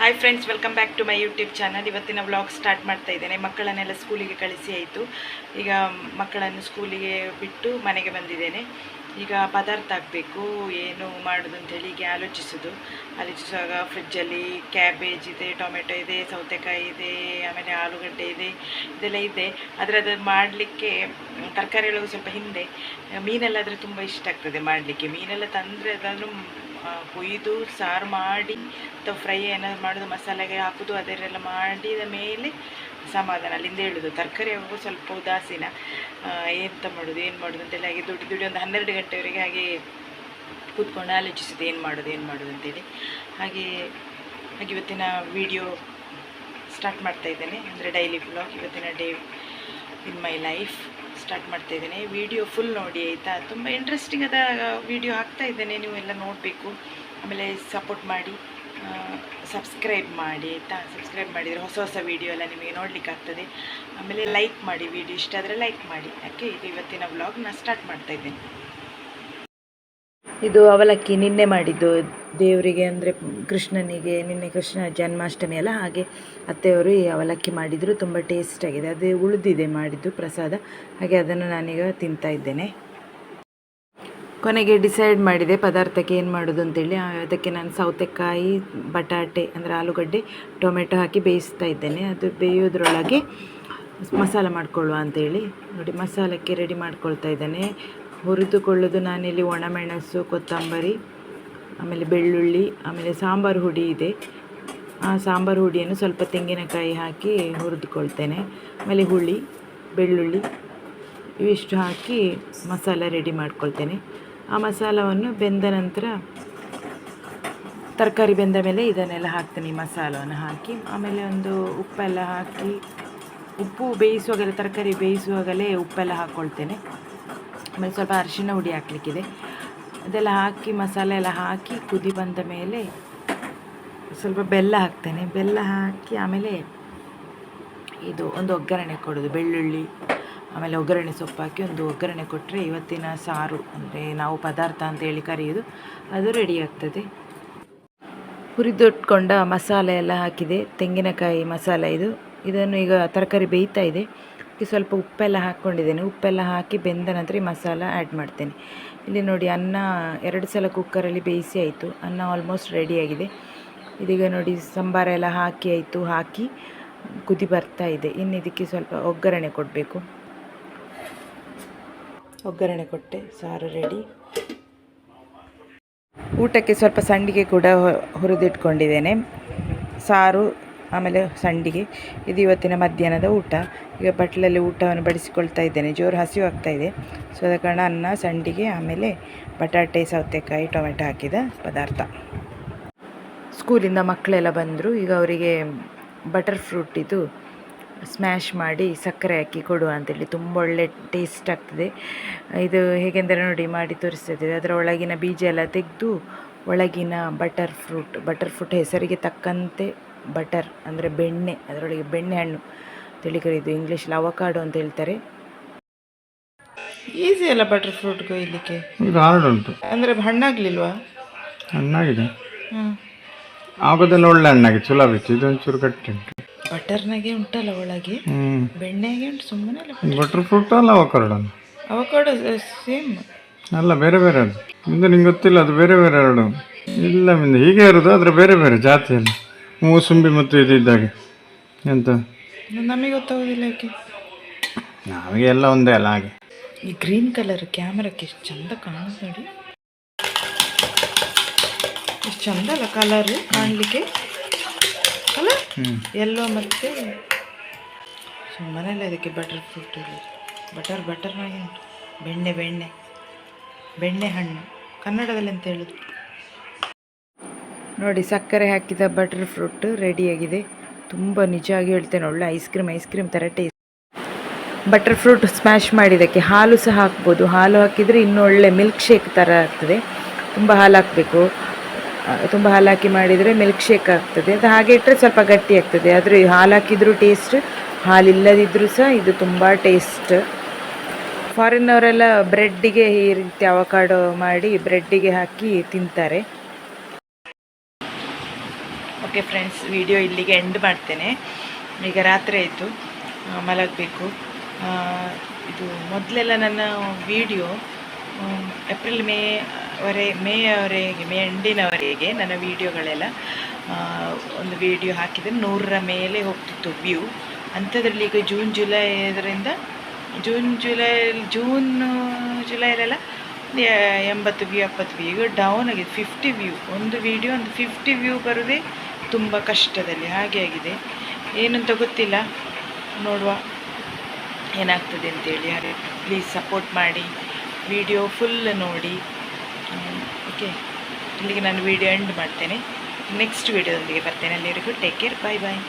Hi friends welcome back to my YouTube channel ಇವತ್ತಿನ vlog start ಮಾಡ್ತಾ ಇದ್ದೇನೆ. ಮಕ್ಕಳನ್ನೆಲ್ಲ ಸ್ಕೂಲಿಗೆ ಕಳಿಸಿ ಆಯಿತು. ಈಗ ಮಕ್ಕಳನ್ನು ಸ್ಕೂಲಿಗೆ ಬಿಟ್ಟು ಮನೆಗೆ ಬಂದಿದ್ದೇನೆ. ಈಗ ಪದಾರ್ಥ ಹಾಕಬೇಕು, ಏನು ಮಾಡೋದು ಅಂತೇಳಿ ಹೀಗೆ ಆಲೋಚಿಸೋದು. ಆಲೋಚಿಸುವಾಗ ಫ್ರಿಜ್ಜಲ್ಲಿ ಕ್ಯಾಬೇಜ್ ಇದೆ ಟೊಮೆಟೊ ಇದೆ, ಸೌತೆಕಾಯಿ ಇದೆ, ಆಮೇಲೆ ಆಲೂಗಡ್ಡೆ ಇದೆ, ಇದೆಲ್ಲ ಇದೆ. ಆದರೆ ಅದು ಮಾಡಲಿಕ್ಕೆ, ತರಕಾರಿ ಒಳಗೆ ಸ್ವಲ್ಪ ಹಿಂದೆ, ಮೀನೆಲ್ಲ ಆದರೆ ತುಂಬ ಇಷ್ಟ ಆಗ್ತದೆ ಮಾಡಲಿಕ್ಕೆ. ಮೀನೆಲ್ಲ ತಂದರೆ ಅದನ್ನು ಕೊಯ್ದು, ಸಾರು ಮಾಡಿ, ಅಥವಾ ಫ್ರೈ ಏನಾದ್ರು ಮಾಡೋದು, ಮಸಾಲೆಗೆ ಹಾಕೋದು ಅದನ್ನೆಲ್ಲ ಮಾಡಿದ ಮೇಲೆ ಸಮಾಧಾನ. ಅಲ್ಲಿಂದ ಹೇಳೋದು, ತರಕಾರಿ ಯಾವಾಗೂ ಸ್ವಲ್ಪ ಉದಾಸೀನ. ಎಂತ ಮಾಡೋದು, ಏನು ಮಾಡೋದು ಅಂತೇಳಿ ಹಾಗೆ ದುಡ್ಡು ದುಡ್ಡು ಒಂದು ಹನ್ನೆರಡು ಗಂಟೆವರೆಗೆ ಹಾಗೆ ಕೂತ್ಕೊಂಡು ಆಲೋಚಿಸಿದೆ, ಏನು ಮಾಡೋದು ಏನು ಮಾಡೋದು ಅಂತೇಳಿ. ಹಾಗೆ ಹಾಗೆ ಇವತ್ತಿನ ವಿಡಿಯೋ ಸ್ಟಾರ್ಟ್ ಮಾಡ್ತಾ ಇದ್ದೇನೆ. ಅಂದರೆ ಡೈಲಿ ಬ್ಲಾಗ್ ಇವತ್ತಿನ day in my life start ಮಾಡ್ತಾ ಇದ್ದೇನೆ ವಿಡಿಯೋ ಫುಲ್ ನೋಡಿ, ಆಯಿತಾ? ತುಂಬ ಇಂಟ್ರೆಸ್ಟಿಂಗ್ ಆದ ವಿಡಿಯೋ ಹಾಕ್ತಾ ಇದ್ದೇನೆ. ನೀವೆಲ್ಲ ನೋಡಬೇಕು. ಆಮೇಲೆ ಸಪೋರ್ಟ್ ಮಾಡಿ ಸಬ್ಸ್ಕ್ರೈಬ್ ಮಾಡಿ, ಆಯಿತಾ? ಸಬ್ಸ್ಕ್ರೈಬ್ ಮಾಡಿದರೆ ಹೊಸ ಹೊಸ ವಿಡಿಯೋ ಎಲ್ಲ ನಿಮಗೆ ನೋಡಲಿಕ್ಕೆ ಆಗ್ತದೆ. ಆಮೇಲೆ ಲೈಕ್ ಮಾಡಿ ವಿಡಿಯೋ ಇಷ್ಟ ಆದರೆ ಲೈಕ್ ಮಾಡಿ. ಯಾಕೆ ಇದು ಇವತ್ತಿನ ವ್ಲಾಗ್ನ ಸ್ಟಾರ್ಟ್ ಮಾಡ್ತಾ ಇದ್ದೇನೆ. ಇದು ಅವಲಕ್ಕಿ ನಿನ್ನೆ ಮಾಡಿದ್ದು ದೇವರಿಗೆ ಅಂದರೆ ಕೃಷ್ಣನಿಗೆ, ನಿನ್ನೆ ಕೃಷ್ಣ ಜನ್ಮಾಷ್ಟಮಿ ಅಲ್ಲ, ಹಾಗೆ ಅತ್ತೆಯವರು ಈ ಅವಲಕ್ಕಿ ಮಾಡಿದರು. ತುಂಬ ಟೇಸ್ಟ್ ಆಗಿದೆ. ಅದು ಉಳಿದಿದೆ ಮಾಡಿದ್ದು ಪ್ರಸಾದ. ಹಾಗೆ ಅದನ್ನು ನಾನೀಗ ತಿಂತಾ ಇದ್ದೇನೆ. ಕೊನೆಗೆ ಡಿಸೈಡ್ ಮಾಡಿದೆ ಪದಾರ್ಥಕ್ಕೆ ಏನು ಮಾಡೋದು ಅಂತೇಳಿ. ಅದಕ್ಕೆ ನಾನು ಸೌತೆಕಾಯಿ, ಬಟಾಟೆ, ಅಂದರೆ ಆಲೂಗಡ್ಡೆ, ಟೊಮೆಟೊ ಹಾಕಿ ಬೇಯಿಸ್ತಾ ಇದ್ದೇನೆ. ಅದು ಬೇಯೋದ್ರೊಳಗೆ ಮಸಾಲ ಮಾಡ್ಕೊಳ್ಳುವ ಅಂತೇಳಿ. ನೋಡಿ, ಮಸಾಲಕ್ಕೆ ರೆಡಿ ಮಾಡ್ಕೊಳ್ತಾ ಇದ್ದೇನೆ. ಹುರಿದುಕೊಳ್ಳೋದು ನಾನಿಲ್ಲಿ ಒಣಮೆಣಸು, ಕೊತ್ತಂಬರಿ, ಆಮೇಲೆ ಬೆಳ್ಳುಳ್ಳಿ, ಆಮೇಲೆ ಸಾಂಬಾರು ಹುಡಿ ಇದೆ. ಆ ಸಾಂಬಾರು ಹುಡಿಯನ್ನು ಸ್ವಲ್ಪ ತೆಂಗಿನಕಾಯಿ ಹಾಕಿ ಹುರಿದುಕೊಳ್ತೇನೆ. ಆಮೇಲೆ ಹುಳಿ, ಬೆಳ್ಳುಳ್ಳಿ, ಇವಿಷ್ಟು ಹಾಕಿ ಮಸಾಲ ರೆಡಿ ಮಾಡ್ಕೊಳ್ತೇನೆ. ಆ ಮಸಾಲವನ್ನು ಬೆಂದ ನಂತರ ತರಕಾರಿ ಬೆಂದ ಮೇಲೆ ಇದನ್ನೆಲ್ಲ ಹಾಕ್ತೇನೆ ಮಸಾಲವನ್ನು ಹಾಕಿ. ಆಮೇಲೆ ಒಂದು ಉಪ್ಪೆಲ್ಲ ಹಾಕಿ, ಉಪ್ಪು ಬೇಯಿಸುವಾಗಲೇ, ತರಕಾರಿ ಬೇಯಿಸುವಾಗಲೇ ಉಪ್ಪೆಲ್ಲ ಹಾಕ್ಕೊಳ್ತೇನೆ ಆಮೇಲೆ ಸ್ವಲ್ಪ ಅರಿಶಿಣ ಹುಡಿ ಹಾಕಲಿಕ್ಕಿದೆ. ಅದೆಲ್ಲ ಹಾಕಿ, ಮಸಾಲೆ ಎಲ್ಲ ಹಾಕಿ ಕುದಿ ಬಂದ ಮೇಲೆ ಸ್ವಲ್ಪ ಬೆಲ್ಲ ಹಾಕ್ತೇನೆ. ಬೆಲ್ಲ ಹಾಕಿ ಆಮೇಲೆ ಇದು ಒಂದು ಒಗ್ಗರಣೆ ಕೊಡೋದು, ಬೆಳ್ಳುಳ್ಳಿ, ಆಮೇಲೆ ಒಗ್ಗರಣೆ ಸೊಪ್ಪು ಹಾಕಿ ಒಂದು ಒಗ್ಗರಣೆ ಕೊಟ್ಟರೆ ಇವತ್ತಿನ ಸಾರು, ಅಂದರೆ ನಾವು ಪದಾರ್ಥ ಅಂತ ಹೇಳಿ ಕರೆಯೋದು, ಅದು ರೆಡಿ ಆಗ್ತದೆ. ಹುರಿದೊಟ್ಕೊಂಡ ಮಸಾಲೆ ಎಲ್ಲ ಹಾಕಿದೆ, ತೆಂಗಿನಕಾಯಿ ಮಸಾಲೆ ಇದು. ಇದನ್ನು ಈಗ ತರಕಾರಿ ಬೇಯ್ತಾ ಇದೆ. ಇದಕ್ಕೆ ಸ್ವಲ್ಪ ಉಪ್ಪೆಲ್ಲ ಹಾಕ್ಕೊಂಡಿದ್ದೇನೆ. ಉಪ್ಪೆಲ್ಲ ಹಾಕಿ ಬೆಂದ ನಂತರ ಈ ಮಸಾಲ ಆ್ಯಡ್ ಮಾಡ್ತೇನೆ. ಇಲ್ಲಿ ನೋಡಿ ಅನ್ನ ಎರಡು ಸಲ ಕುಕ್ಕರಲ್ಲಿ ಬೇಯಿಸಿ ಆಯಿತು. ಅನ್ನ ಆಲ್ಮೋಸ್ಟ್ ರೆಡಿಯಾಗಿದೆ ಇದೀಗ ನೋಡಿ ಸಂಬಾರ ಎಲ್ಲ ಹಾಕಿ ಆಯಿತು. ಹಾಕಿ ಕುದಿ ಬರ್ತಾ ಇದೆ. ಇನ್ನು ಇದಕ್ಕೆ ಸ್ವಲ್ಪ ಒಗ್ಗರಣೆ ಕೊಡಬೇಕು. ಒಗ್ಗರಣೆ ಕೊಟ್ಟೆ. ಸಾರು ರೆಡಿ ಊಟಕ್ಕೆ ಸ್ವಲ್ಪ ಸಂಡಿಗೆ ಕೂಡ ಹುರಿದಿಟ್ಕೊಂಡಿದ್ದೇನೆ. ಸಾರು ಆಮೇಲೆ ಸಂಡಿಗೆ, ಇದು ಇವತ್ತಿನ ಮಧ್ಯಾಹ್ನದ ಊಟ. ಈಗ ಬಟ್ಲಲ್ಲಿ ಊಟವನ್ನು ಬಡಿಸಿಕೊಳ್ತಾ ಇದ್ದೇನೆ. ಜೋರು ಹಸಿವು ಇದೆ. ಸೊ ಅದ ಕಾರಣ ಅನ್ನ, ಸಂಡಿಗೆ, ಆಮೇಲೆ ಬಟಾಟೆ, ಸೌತೆಕಾಯಿ, ಟೊಮೆಟೊ ಹಾಕಿದ ಪದಾರ್ಥ. ಸ್ಕೂಲಿಂದ ಮಕ್ಕಳೆಲ್ಲ ಬಂದರು. ಈಗ ಅವರಿಗೆ ಬಟರ್ ಫ್ರೂಟ್ ಇದು ಸ್ಮ್ಯಾಶ್ ಮಾಡಿ ಸಕ್ಕರೆ ಹಾಕಿ ಕೊಡುವ ಅಂತೇಳಿ ತುಂಬ ಒಳ್ಳೆ ಟೇಸ್ಟ್ ಆಗ್ತದೆ. ಇದು ಹೇಗೆಂದರೆ ನೋಡಿ, ಮಾಡಿ ತೋರಿಸ್ತದೆ ಅದರ ಒಳಗಿನ ಬೀಜ ಎಲ್ಲ ತೆಗೆದು ಒಳಗಿನ ಬಟರ್ ಫ್ರೂಟ್ ಬಟರ್ ಫ್ರೂಟ್ ಹೆಸರಿಗೆ ತಕ್ಕಂತೆ ಬಟರ್ ಅಂದರೆ ಬೆಣ್ಣೆ ಅದರೊಳಗೆ ಬೆಣ್ಣೆ ಹಣ್ಣು. ತಿಳಿ ಕರೀದು ಇಂಗ್ಲೀಷಲ್ಲಿ ಅವಕಾಡು ಅಂತ ಹೇಳ್ತಾರೆ. ಈಸಿ ಅಲ್ಲ ಬಟರ್ ಫ್ರೂಟ್ ಕೊಯ್ಲಿಕ್ಕೆ ಇದು ಹಾರ್ಡ್ ಉಂಟು. ಅಂದರೆ ಹಣ್ಣಾಗ್ಲಿಲ್ವಾ ಹಣ್ಣಾಗಿದೆ. ಹ್ಞೂ ಆಗೋದೆಲ್ಲ ಒಳ್ಳೆ ಹಣ್ಣಾಗಿದೆ. ಚಲೋ ಬಿತ್ತು ಇದೊಂಚೂರು ಗಟ್ಟಿ ಉಂಟು. ಬಟರ್ನಾಗೆ ಉಂಟಲ್ಲ ಒಳಗೆ? ಬೆಣ್ಣೆಗೆ ಉಂಟು ಸುಮ್ಮನೆ ಅಲ್ಲ ಬಟರ್ ಫ್ರೂಟ್ ಅಲ್ಲ ಅವಕಾಡೋ ಸೇಮ್ ಅಲ್ಲ ಬೇರೆ ಬೇರೆ ಅದು ಮುಂದೆ ನಿಂಗೆ ಗೊತ್ತಿಲ್ಲ ಅದು ಬೇರೆ ಬೇರೆ ಎರಡು. ಇಲ್ಲ ಮುಂದೆ ಹೀಗೆ ಇರೋದು ಆದರೆ ಬೇರೆ ಬೇರೆ ಜಾತಿಯಲ್ಲಿ. ಮೂಸುಂಬಿ ಮತ್ತು ಇದು ಇದ್ದಾಗೆ. ಎಂತ? ನಮಗೆ ಗೊತ್ತಾಗೋದಿಲ್ಲ ಯಾಕೆ? ನಮಗೆ ಎಲ್ಲ ಒಂದೇ ಅಲ್ಲ ಹಾಗೆ. ಈ ಗ್ರೀನ್ ಕಲರ್ ಕ್ಯಾಮ್ರಕ್ಕೆ ಎಷ್ಟು ಚಂದ ಕಾಣಿಸ್ ನೋಡಿ. ಎಷ್ಟು ಚಂದ ಅಲ್ಲ ಕಲರ್ ಕಾಣಲಿಕ್ಕೆ. ಅಲ್ಲ? ಎಲ್ಲೋ ಮತ್ತೆ. ಸುಮ್ಮನೆಲ್ಲ ಇದಕ್ಕೆ ಬಟರ್ ಫ್ರೂಟ್ ಬಟರ್ ಬಟರ್ನಾಗೆ ಉಂಟು. ಬೆಣ್ಣೆ ಬೆಣ್ಣೆ. ಬೆಣ್ಣೆ ಹಣ್ಣು. ಕನ್ನಡದಲ್ಲಿ ಅಂತ ಹೇಳುದು? ನೋಡಿ, ಸಕ್ಕರೆ ಹಾಕಿದ ಬಟರ್ ಫ್ರೂಟ್ ರೆಡಿಯಾಗಿದೆ ತುಂಬ ನಿಜವಾಗಿ ಹೇಳ್ತೇನೆ, ಒಳ್ಳೆ ಐಸ್ ಕ್ರೀಮ್ ಐಸ್ ಕ್ರೀಮ್ ಥರ ಟೇಸ್ಟ್ ಬಟರ್ ಫ್ರೂಟ್ ಸ್ಮ್ಯಾಶ್ ಮಾಡಿದ್ದಕ್ಕೆ ಹಾಲು ಸಹ ಹಾಕ್ಬೋದು. ಹಾಲು ಹಾಕಿದರೆ ಇನ್ನೂ ಒಳ್ಳೆ ಮಿಲ್ಕ್ ಶೇಕ್ ಥರ ಆಗ್ತದೆ. ತುಂಬ ಹಾಲು ಹಾಕಬೇಕು. ತುಂಬ ಹಾಲು ಹಾಕಿ ಮಾಡಿದರೆ ಮಿಲ್ಕ್ ಶೇಕ್ ಆಗ್ತದೆ. ಅದು ಹಾಗೆ ಇಟ್ಟರೆ ಸ್ವಲ್ಪ ಗಟ್ಟಿ ಆಗ್ತದೆ. ಆದರೆ ಹಾಲು ಹಾಕಿದರೂ ಟೇಸ್ಟ್ ಹಾಲಿಲ್ಲದಿದ್ದರೂ ಸಹ ಇದು ತುಂಬ ಟೇಸ್ಟ್ ಫಾರಿನ್ನವರೆಲ್ಲ ಬ್ರೆಡ್ಡಿಗೆ ಈ ರೀತಿ ಅವಕಾಡೋ ಮಾಡಿ ಬ್ರೆಡ್ಡಿಗೆ ಹಾಕಿ ತಿಂತಾರೆ. ಓಕೆ ಫ್ರೆಂಡ್ಸ್ ವಿಡಿಯೋ ಇಲ್ಲಿಗೆ ಎಂಡ್ ಮಾಡ್ತೇನೆ. ಈಗ ರಾತ್ರಿ ಆಯಿತು. ಮಲಗಬೇಕು. ಇದು ಮೊದಲೆಲ್ಲ ನನ್ನ ವಿಡಿಯೋ ಏಪ್ರಿಲ್ ಮೇ ವರೆ ಮೇಯವರೆಗೆ ಮೇ ಎಂಡಿನವರೆಗೆ ನನ್ನ ವೀಡಿಯೋಗಳೆಲ್ಲ ಒಂದು ವಿಡಿಯೋ ಹಾಕಿದರೆ ನೂರರ ಮೇಲೆ ಹೋಗ್ತಿತ್ತು ವ್ಯೂ ಅಂಥದ್ರಲ್ಲಿ ಈಗ ಜೂನ್ ಜುಲೈ ಇದರಿಂದ ಜೂನ್ ಜುಲೈ ಜೂನ್ ಜುಲೈಲೆಲ್ಲ ಎಂಬತ್ತು ವ್ಯೂ ಎಪ್ಪತ್ತು ವ್ಯೂ ಈಗ ಡೌನ್ ಆಗಿದೆ ಫಿಫ್ಟಿ ವ್ಯೂ ಒಂದು ವಿಡಿಯೋ ಒಂದು ಫಿಫ್ಟಿ ವ್ಯೂ ಬರೋದೇ ತುಂಬ ಕಷ್ಟದಲ್ಲಿ, ಹಾಗೆ ಆಗಿದೆ. ಏನಂತ ಗೊತ್ತಿಲ್ಲ. ನೋಡುವ, ಏನಾಗ್ತದೆ ಅಂತೇಳಿ. ಯಾರು ಪ್ಲೀಸ್ ಸಪೋರ್ಟ್ ಮಾಡಿ ವಿಡಿಯೋ ಫುಲ್ ನೋಡಿ. ಓಕೆ ಇಲ್ಲಿಗೆ ನಾನು ವಿಡಿಯೋ ಎಂಡ್ ಮಾಡ್ತೇನೆ. ನೆಕ್ಸ್ಟ್ ವಿಡಿಯೋದೊಂದಿಗೆ ಬರ್ತೇನೆ. ಅಲ್ಲಿವರೆಗೂ ಟೇಕ್ ಕೇರ್ ಬಾಯ್ ಬಾಯ್